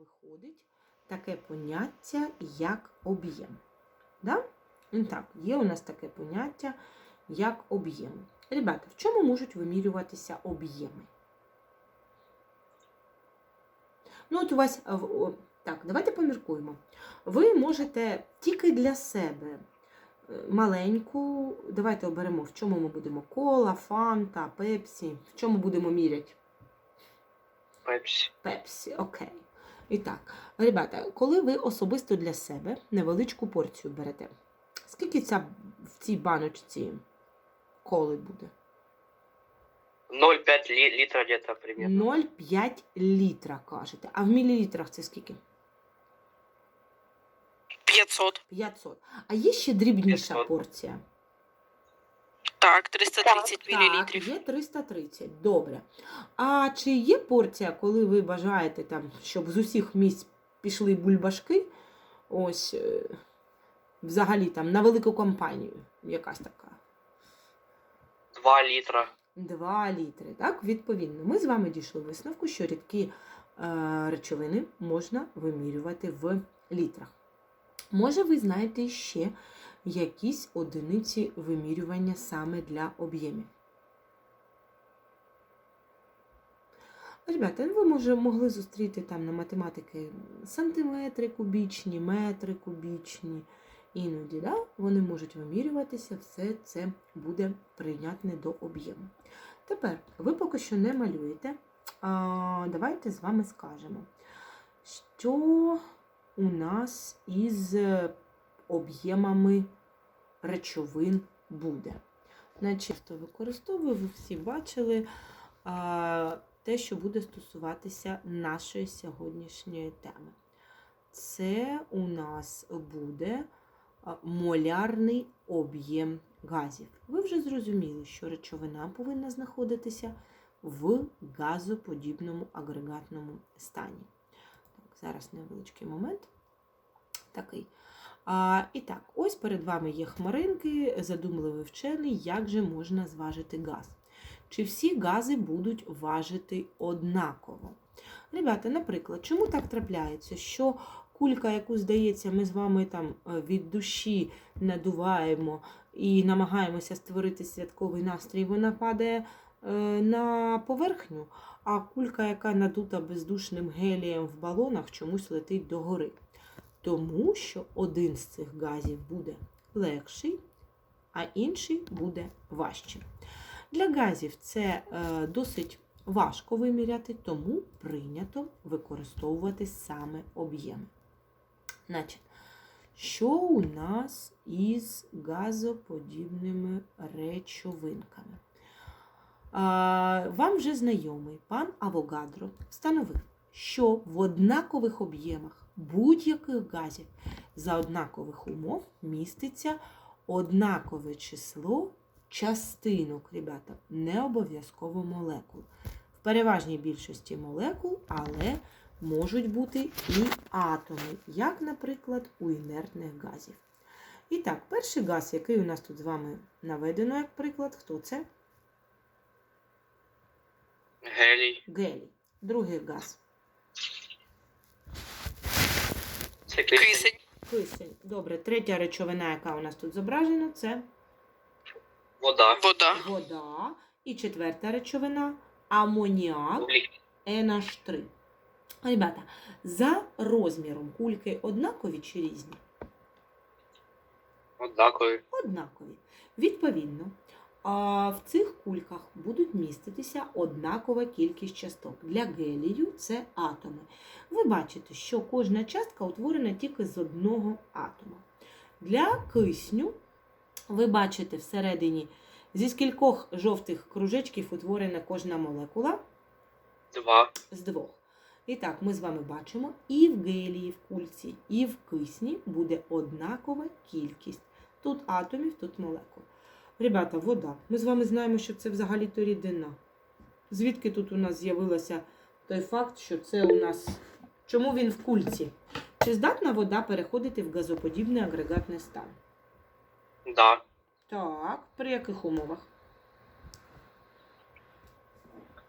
виходить таке поняття, як об'єм. Да? Так, є у нас таке поняття, як об'єм. Ребята, в чому можуть вимірюватися об'єми? Ну, от у вас. Так, давайте поміркуємо. Ви можете тільки для себе е, маленьку, давайте оберемо, в чому ми будемо кола, фанта, пепсі, в чому будемо міряти? Пепсі. Пепсі, окей. І так, ребята, коли ви особисто для себе невеличку порцію берете, скільки ця в цій баночці коли буде? 0,5 ли, литра где-то примерно. 0,5 літра, кажете. А в мілілітрах це скільки? 500. 500. А є ще дрібніша 500. порція? Так, 330 Так, мілілітрів. є 330. Добре. А чи є порція, коли ви бажаєте, там, щоб з усіх місць пішли бульбашки? Ось е, взагалі там на велику компанію якась така. 2 литра. 2 літри. Так, відповідно, ми з вами дійшли висновку, що рідкі е, речовини можна вимірювати в літрах. Може, ви знаєте ще якісь одиниці вимірювання саме для об'ємів? Ребята, ви може могли зустріти там на математики сантиметри кубічні, метри кубічні. Іноді да, вони можуть вимірюватися, все це буде прийнятне до об'єму. Тепер ви поки що не малюєте. А, давайте з вами скажемо, що у нас із об'ємами речовин буде. Значить, хто використовує, ви всі бачили а, те, що буде стосуватися нашої сьогоднішньої теми. Це у нас буде молярний об'єм газів. Ви вже зрозуміли, що речовина повинна знаходитися в газоподібному агрегатному стані. Так, зараз невеличкий момент. Такий. А, і так, ось перед вами є хмаринки, задумливий вчений, як же можна зважити газ. Чи всі гази будуть важити однаково? Ребята, наприклад, чому так трапляється, що кулька, яку здається, ми з вами там е, від душі надуваємо і намагаємося створити святковий настрій, вона падає е, на поверхню, а кулька, яка надута бездушним гелієм в балонах, чомусь летить догори. Тому що один з цих газів буде легший, а інший буде важчим. Для газів це е, досить важко виміряти, тому прийнято використовувати саме об'єми. Значить, що у нас із газоподібними речовинками? А, Вам вже знайомий пан Авогадро встановив, що в однакових об'ємах будь-яких газів за однакових умов міститься однакове число частинок, ребята, не обов'язково молекул. В переважній більшості молекул, але можуть бути і атоми, як, наприклад, у інертних газів. І так, перший газ, який у нас тут з вами наведено, як приклад, хто це? Гелій. Гелій. Другий газ. Це кисень. Кисень. Добре, третя речовина, яка у нас тут зображена, це Вода. Вода. вода. І четверта речовина амоніак. NH3. Ребята, за розміром кульки однакові чи різні? Однакові. Однакові. Відповідно, в цих кульках будуть міститися однакова кількість часток. Для гелію це атоми. Ви бачите, що кожна частка утворена тільки з одного атома. Для кисню ви бачите всередині зі скількох жовтих кружечків утворена кожна молекула. Два. з двох. І так, ми з вами бачимо, і в гелії, в кульці, і в кисні буде однакова кількість. Тут атомів, тут молекул. Ребята, вода. Ми з вами знаємо, що це взагалі-то рідина. Звідки тут у нас з'явилося той факт, що це у нас. Чому він в кульці? Чи здатна вода переходити в газоподібний агрегатний стан? Да. Так, при яких умовах?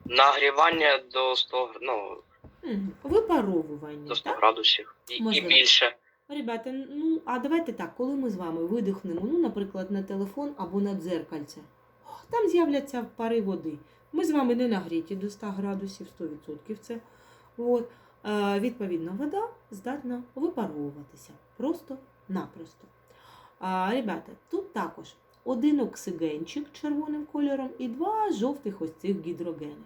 Нагрівання до 100, г- ну, Мгм. Випаровування. до 100 так? градусів і, і Можливо. більше. Ребята, ну а давайте так, коли ми з вами видихнемо, ну, наприклад, на телефон або на дзеркальце, там з'являться пари води. Ми з вами не нагріті до 100 градусів, 100% це. От. Е, відповідно, вода здатна випаровуватися просто-напросто. А, ребята, тут також один оксигенчик червоним кольором і два жовтих ось цих гідрогени.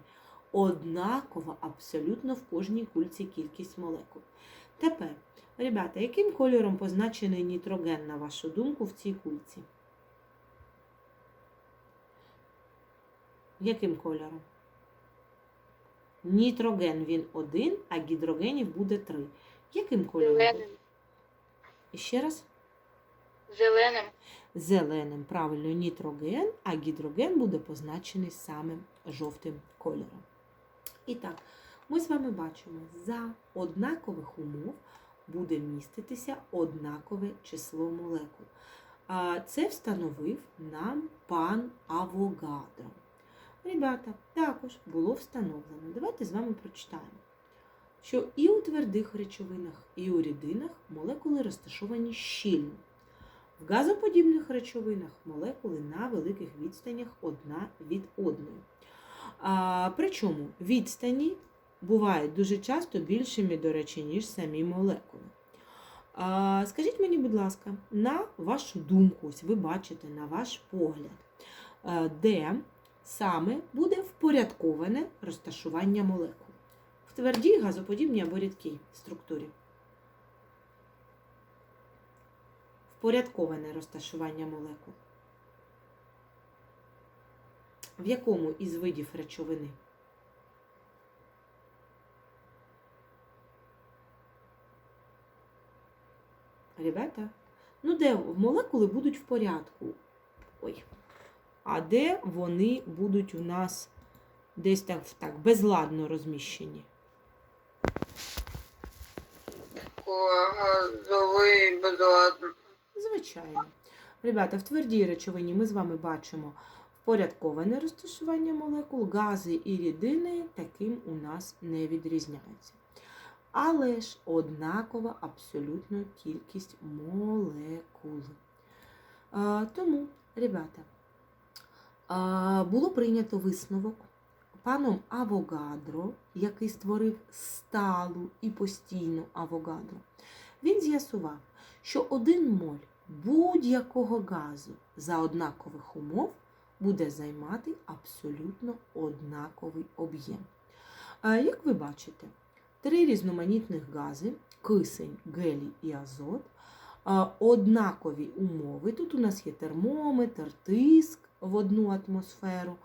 Однакова абсолютно в кожній кульці кількість молекул. Тепер Ребята, яким кольором позначений нітроген, на вашу думку, в цій кульці? Яким кольором? Нітроген він один, а гідрогенів буде три. Яким кольором? Зеленим. І Ще раз? Зеленим. Зеленим, правильно, нітроген, а гідроген буде позначений саме жовтим кольором. І так, ми з вами бачимо, за однакових умов буде міститися однакове число молекул. Це встановив нам пан Авогадро. Ребята, також було встановлено. Давайте з вами прочитаємо, що і у твердих речовинах, і у рідинах молекули розташовані щільно. В газоподібних речовинах молекули на великих відстанях одна від одної. А, причому відстані бувають дуже часто більшими, до речі, ніж самі молекули. Скажіть мені, будь ласка, на вашу думку, ось ви бачите, на ваш погляд, де саме буде впорядковане розташування молекул? В твердій, газоподібній або рідкій структурі? Впорядковане розташування молекул. В якому із видів речовини? Ребята, ну де молекули будуть в порядку? Ой. А де вони будуть у нас десь так, так безладно розміщені? Газовий безладно. Звичайно. Ребята, в твердій речовині ми з вами бачимо впорядковане розташування молекул, гази і рідини таким у нас не відрізняються. Але ж однакова абсолютно кількість молекул. Тому, ребята, було прийнято висновок паном Авогадро, який створив сталу і постійну Авогадро. Він з'ясував, що один моль будь-якого газу за однакових умов буде займати абсолютно однаковий об'єм. Як ви бачите, три різноманітних гази кисень, гелій і азот, однакові умови. Тут у нас є термометр, тиск в одну атмосферу,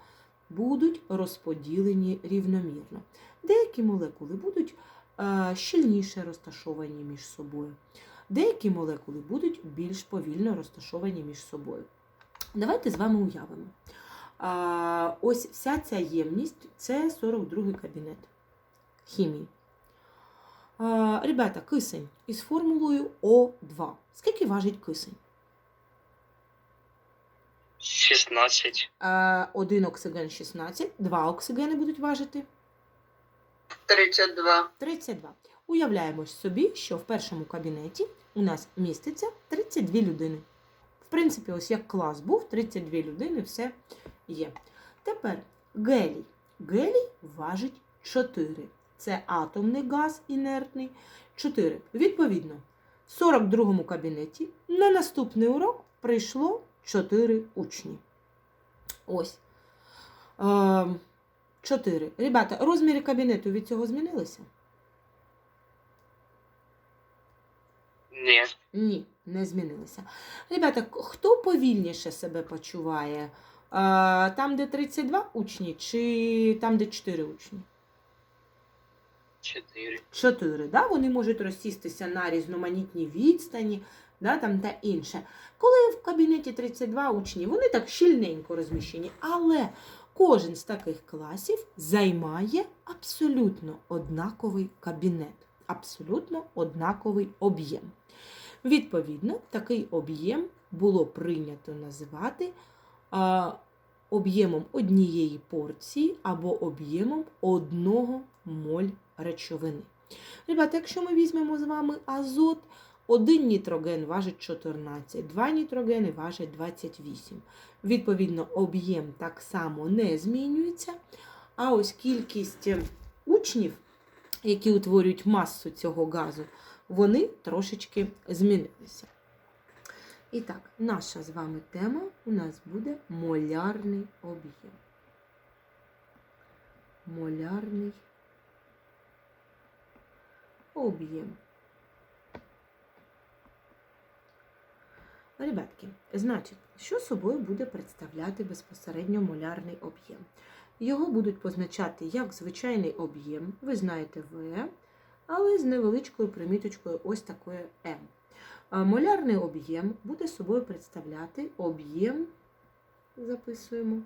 будуть розподілені рівномірно. Деякі молекули будуть щільніше розташовані між собою. Деякі молекули будуть більш повільно розташовані між собою. Давайте з вами уявимо. Ось вся ця ємність це 42 кабінет хімії. Ребята, кисень із формулою О2. Скільки важить кисень? 16. Один оксиген 16, два оксигени будуть важити 32. 32. Уявляємо собі, що в першому кабінеті у нас міститься 32 людини. В принципі, ось як клас був, 32 людини, все є. Тепер гелій. Гелій важить 4. Це атомний газ інертний. 4. Відповідно, в 42 кабінеті на наступний урок прийшло 4 учні. Ось. Ем, 4. Ребята, розміри кабінету від цього змінилися? Ні. Ні, не змінилися. Ребята, хто повільніше себе почуває? Е, Там, де 32 учні, чи там, де 4 учні? 4. 4, да? вони можуть розсістися на різноманітній відстані да, там, та інше. Коли в кабінеті 32 учні, вони так щільненько розміщені, але кожен з таких класів займає абсолютно однаковий кабінет, абсолютно однаковий об'єм. Відповідно, такий об'єм було прийнято називати об'ємом однієї порції або об'ємом одного моль речовини. Ребята, якщо ми візьмемо з вами азот, один нітроген важить 14, два нітрогени важать 28. Відповідно, об'єм так само не змінюється. А ось кількість е, учнів, які утворюють масу цього газу, вони трошечки змінилися. І так, наша з вами тема у нас буде молярний об'єм. Молярний об'єм. Ребятки, значить, що собою буде представляти безпосередньо молярний об'єм? Його будуть позначати як звичайний об'єм, ви знаєте В, але з невеличкою приміточкою ось такою М. Молярний об'єм буде собою представляти об'єм, записуємо,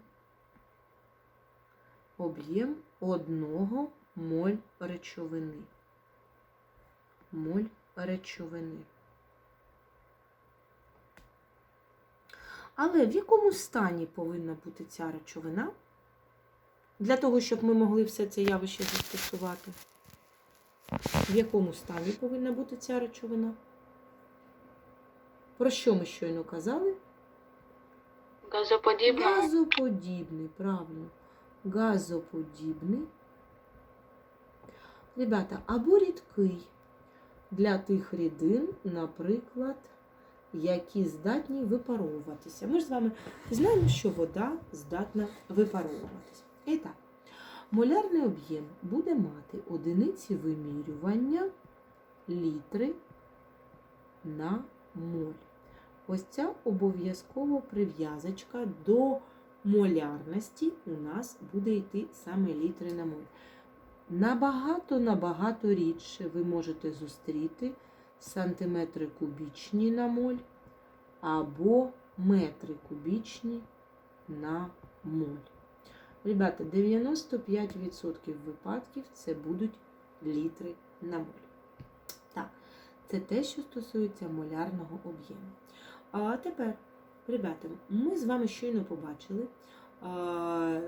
об'єм одного моль речовини. Моль речовини. Але в якому стані повинна бути ця речовина? Для того, щоб ми могли все це явище застосувати. В якому стані повинна бути ця речовина? Про що ми щойно казали? Газоподібна. Газоподібний, правильно. Газоподібний. Ребята, або рідкий для тих рідин, наприклад, які здатні випаровуватися. Ми ж з вами знаємо, що вода здатна випаровуватися. І так, молярний об'єм буде мати одиниці вимірювання літри на моль. Ось ця обов'язково прив'язочка до молярності у нас буде йти саме літри на моль. Набагато-набагато рідше ви можете зустріти сантиметри кубічні на моль або метри кубічні на моль. Ребята, 95% випадків це будуть літри на моль. Так, це те, що стосується молярного об'єму. А тепер, ребята, ми з вами щойно побачили,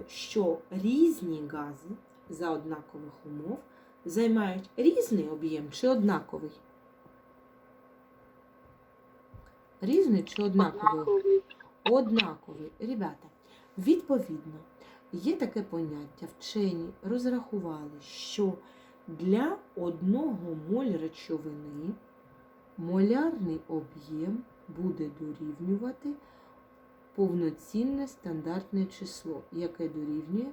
що різні гази за однакових умов займають різний об'єм чи однаковий? Різний чи однаковий? Однаковий. Ребята, відповідно, є таке поняття, вчені розрахували, що для одного моль речовини молярний об'єм буде дорівнювати повноцінне стандартне число, яке дорівнює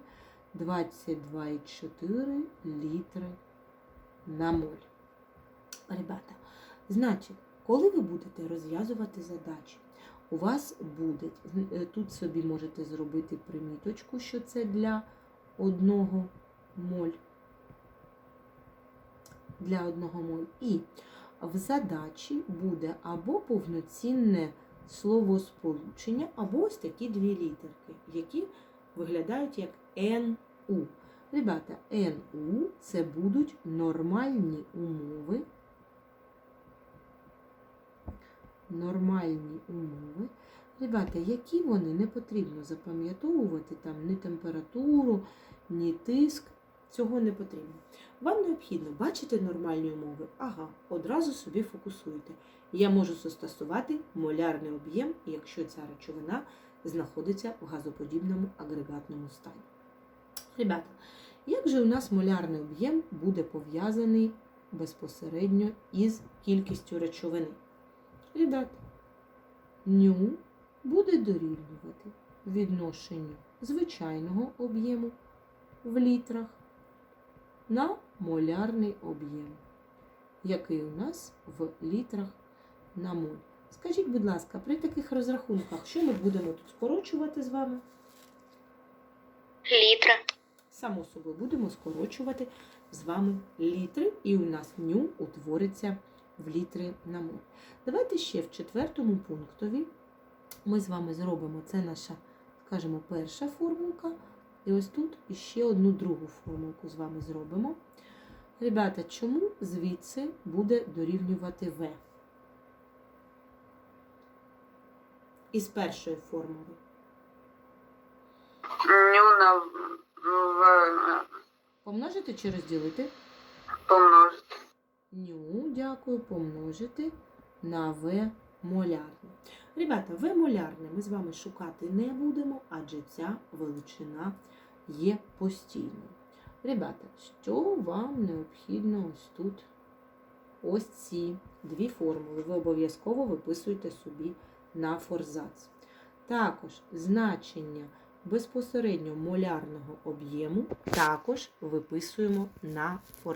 22,4 літри на моль. Ребята, значить, коли ви будете розв'язувати задачі, у вас буде, е, тут собі можете зробити приміточку, що це для одного моль. Для одного моль. І в задачі буде або повноцінне словосполучення, або ось такі дві літерки, які виглядають як НУ. Ребята, НУ це будуть нормальні умови. Нормальні умови. Ребята, які вони не потрібно запам'ятовувати там ні температуру, ні тиск. Цього не потрібно. Вам необхідно бачити нормальні умови. Ага, одразу собі фокусуйте. Я можу застосувати молярний об'єм, якщо ця речовина знаходиться в газоподібному агрегатному стані. Ребята, як же у нас молярний об'єм буде пов'язаний безпосередньо із кількістю речовини? Ребята, ню буде дорівнювати відношенню звичайного об'єму в літрах на молярний об'єм, який у нас в літрах на моль. Скажіть, будь ласка, при таких розрахунках, що ми будемо тут скорочувати з вами? Літра. Само собою будемо скорочувати з вами літри, і у нас ню утвориться в літри на моль. Давайте ще в четвертому пунктові ми з вами зробимо це наша, скажімо, перша формулка. І ось тут іще одну другу формулку з вами зробимо. Ребята, чому звідси буде дорівнювати В? Із першої формули. Ню на Помножити чи розділити? Помножити. Ню, дякую, помножити на В молярне. Ребята, В молярне ми з вами шукати не будемо, адже ця величина є постійною. Ребята, що вам необхідно ось тут? Ось ці дві формули. Ви обов'язково виписуєте собі на форзац. Також значення безпосередньо молярного об'єму також виписуємо на форзац.